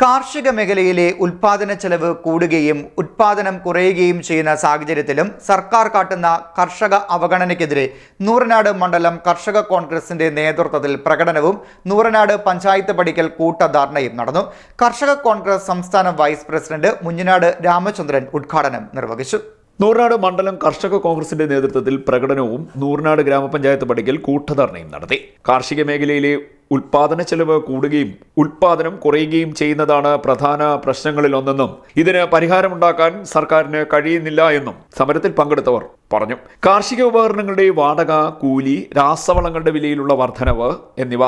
കാർഷിക മേഖലയിലെ ഉൽപാദന ചെലവ് കൂടുകയും ഉൽപാദനം കുറയുകയും ചെയ്യുന്ന സാഹചര്യത്തിലും സർക്കാർ കാട്ടുന്ന കർഷക അവഗണനയ്ക്കെതിരെ നൂറനാട് മണ്ഡലം കർഷക കോൺഗ്രസിന്റെ നേതൃത്വത്തിൽ പ്രകടനവും നൂറനാട് പഞ്ചായത്ത് പടിക്കൽ കൂട്ടധാരണയും നടന്നു. കർഷക കോൺഗ്രസ് സംസ്ഥാന വൈസ് പ്രസിഡന്റ് മുഞ്ഞനാട് രാമചന്ദ്രൻ ഉദ്ഘാടനം നിർവഹിച്ചു. നൂറനാട് മണ്ഡലം കർഷക കോൺഗ്രസിന്റെ നേതൃത്വത്തിൽ പ്രകടനവും നൂറനാട് ഗ്രാമപഞ്ചായത്ത് പടിക്കൽ കൂട്ടധാരണയും നടത്തി. കാർഷിക മേഖലയിലെ ഉൽപാദന ചെലവ് കൂടുകയും ഉൽപാദനം കുറയുകയും ചെയ്യുന്നതാണ് പ്രധാന പ്രശ്നങ്ങളിലൊന്നെന്നും ഇതിന് പരിഹാരമുണ്ടാക്കാൻ സർക്കാരിന് കഴിയുന്നില്ല എന്നും സമരത്തിൽ പങ്കെടുത്തവർ പറഞ്ഞു. കാർഷിക ഉപകരണങ്ങളുടെ വാടക കൂലി രാസവളങ്ങളുടെ വിലയിലുള്ള വർധനവ് എന്നിവ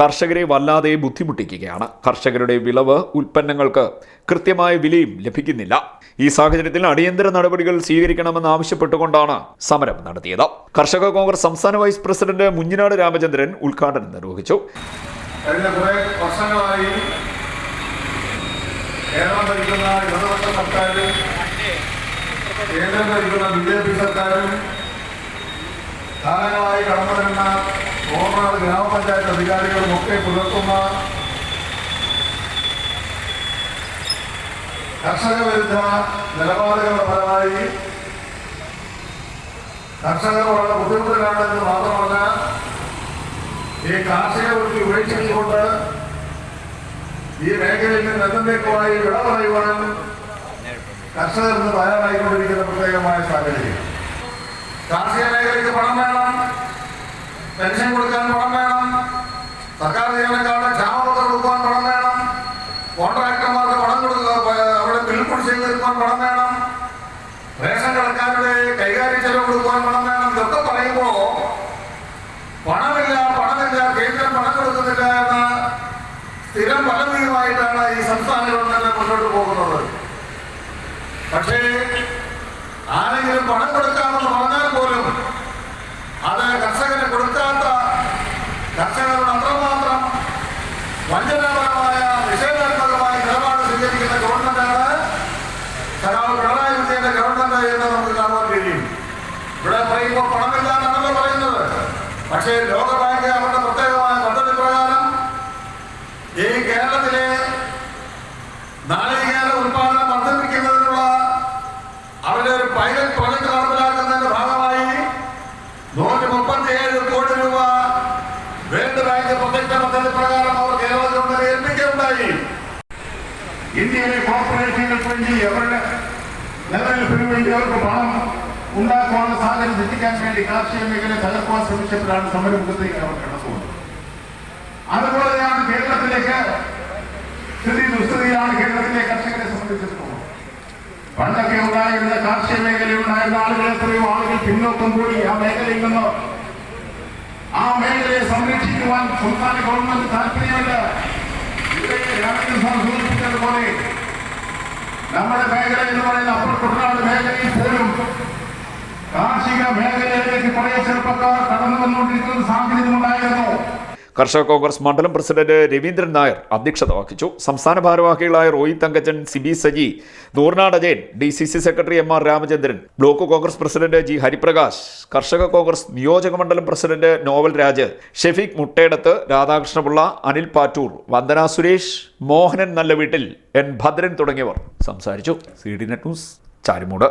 കർഷകരെ വല്ലാതെ ബുദ്ധിമുട്ടിക്കുകയാണ്. കർഷകരുടെ വിളവ് ഉൽപ്പന്നങ്ങൾക്ക് കൃത്യമായ വിലയും ലഭിക്കുന്നില്ല. ഈ സാഹചര്യത്തിൽ അടിയന്തര നടപടികൾ സ്വീകരിക്കണമെന്ന് ആവശ്യപ്പെട്ടുകൊണ്ടാണ് സമരം നടത്തിയത്. കർഷക കോൺഗ്രസ് സംസ്ഥാന വൈസ് പ്രസിഡന്റ് മുഞ്ഞിനാട് രാമചന്ദ്രൻ ഉദ്ഘാടനം നിർവഹിച്ചു. കഴിഞ്ഞ കുറെ വർഷങ്ങളായി കേരളം ഭരിക്കുന്ന ഇടതുപക്ഷ സർക്കാരും കേന്ദ്രം ഭരിക്കുന്ന ബി ജെ പി സർക്കാരും കാലങ്ങളായി കടന്നു വരുന്ന ഓർമ്മ ഗ്രാമപഞ്ചായത്ത് അധികാരികളും ഒക്കെ പുലർത്തുന്ന കർഷക വിരുദ്ധ നിലപാടുകളുടെ ഫലമായി കർഷകർ വളരെ ബുദ്ധിമുട്ടിലാണെന്ന് മാത്രമല്ല ഈ കാർഷിക വൃത്തി ഉപേക്ഷിച്ചുകൊണ്ട് ഈ മേഖലയിൽ നിന്ന് എന്നേക്കുമായി വിട പറയുവാൻ കർഷകർ ഇന്ന് തയ്യാറായിക്കൊണ്ടിരിക്കുന്ന പ്രത്യേകമായ സാഹചര്യം. കാർഷിക മേഖലയ്ക്ക് പണം വേണം. പെൻഷൻ കൊടുക്കാൻ പണം വേണം. സർക്കാർ ജീവനക്കാരുടെ ക്ഷാമപത്രം കൊടുക്കാൻ പണം വേണം. കോൺട്രാക്ടർമാർക്ക് പണം കൊടുക്കുക അവിടെ ബിൽ ചെയ്ത് തീർക്കാൻ പണം വേണം. റേഷൻ കടക്കാരുടെ കൈകാര്യം ചെലവ് കൊടുക്കാൻ പണം വേണം. ഇതൊക്കെ പറയുമ്പോൾ പണമില്ല പണമില്ല കേന്ദ്രം പണം കൊടുക്കുന്നില്ല എന്ന സ്ഥിരം പലവിധമായിട്ടാണ് ഈ സംസ്ഥാന ഗവൺമെന്റ് മുന്നോട്ട് പോകുന്നത്. പക്ഷേ ആരെങ്കിലും പണം കൊടുക്കാമെന്ന് പറഞ്ഞാൽ പോലും അത് കർഷകന് കൊടുക്കാത്ത കർഷകരോട് അത്രമാത്രം വഞ്ചനാപരമായ നിഷേധാത്മകമായ നിലപാട് സ്വീകരിക്കുന്ന ഗവൺമെന്റാണ് സഖാവ് പിണറായി വിജയന്റെ ഗവൺമെന്റ് എന്ന് നമുക്ക് കാണാൻ കഴിയും. ഇവിടെ പറയുമ്പോൾ പണമില്ലാന്നാണല്ലോ പറയുന്നത്. പക്ഷേ ലോകബാങ്ക് അവരുടെ പ്രത്യേകമായ പദ്ധതി പ്രകാരം ഈ കേരളത്തിലെ നാളികേര ഇന്ത്യയിലെ കോർപ്പറേഷനുകൾക്ക് വേണ്ടി അവരുടെ നിലനിൽപ്പിന് വേണ്ടി അവർക്ക് പണം ഉണ്ടാക്കുവാനുള്ള സാഹചര്യം തെറ്റിക്കാൻ വേണ്ടി കാർഷിക മേഖല തകർക്കുവാൻ ശ്രമിച്ചപ്പോഴാണ് സമരമുഖത്തേക്ക് അവർ അതുപോലെ അതുപോലെയാണ് കേരളത്തിലേക്ക് സ്ഥിതി ദുസ്ഥിതിയാണ് കേരളത്തിലെ കർഷകരെ സംബന്ധിച്ചിടത്തോളം. പണ്ടൊക്കെ ഉണ്ടായിരുന്ന കാർഷിക മേഖലയിൽ ഉണ്ടായിരുന്ന ആളുകൾ എത്രയോ ആളുകൾ പിന്നോക്കം കൂടി ആ മേഖലയിൽ നിന്ന് ആ മേഖലയെ സംരക്ഷിക്കുവാൻ സംസ്ഥാന ഗവൺമെന്റ് താല്പര്യമില്ല. നമ്മുടെ മേഖല എന്ന് പറയുന്ന അപ്പർ കുട്ടനാട് മേഖലയിൽ പോലും കാർഷിക മേഖലയിലേക്ക് കുറേ ചെറുപ്പക്കാർ കടന്നു വന്നുകൊണ്ടിരിക്കുന്ന സാഹചര്യം ഉണ്ടായിരുന്നു. കർഷക കോൺഗ്രസ് മണ്ഡലം പ്രസിഡന്റ് രവീന്ദ്രൻ നായർ അധ്യക്ഷത വഹിച്ചു. സംസ്ഥാന ഭാരവാഹികളായ Rohit Thankachan Sibi Saji Noornad Ajayan D C C secretary M R Ramachandran block Congress president G Hariprakash Karshaka Congress നിയോജക മണ്ഡലം പ്രസിഡന്റ് നോവൽ രാജ് ഷെഫീഖ് മുട്ടേടത്ത് രാധാകൃഷ്ണപിള്ള അനിൽ പാറ്റൂർ വന്ദന സുരേഷ് മോഹനൻ നല്ലവീട്ടിൽ എൻ ഭദ്രൻ തുടങ്ങിയവർ സംസാരിച്ചു. C D net news Charimood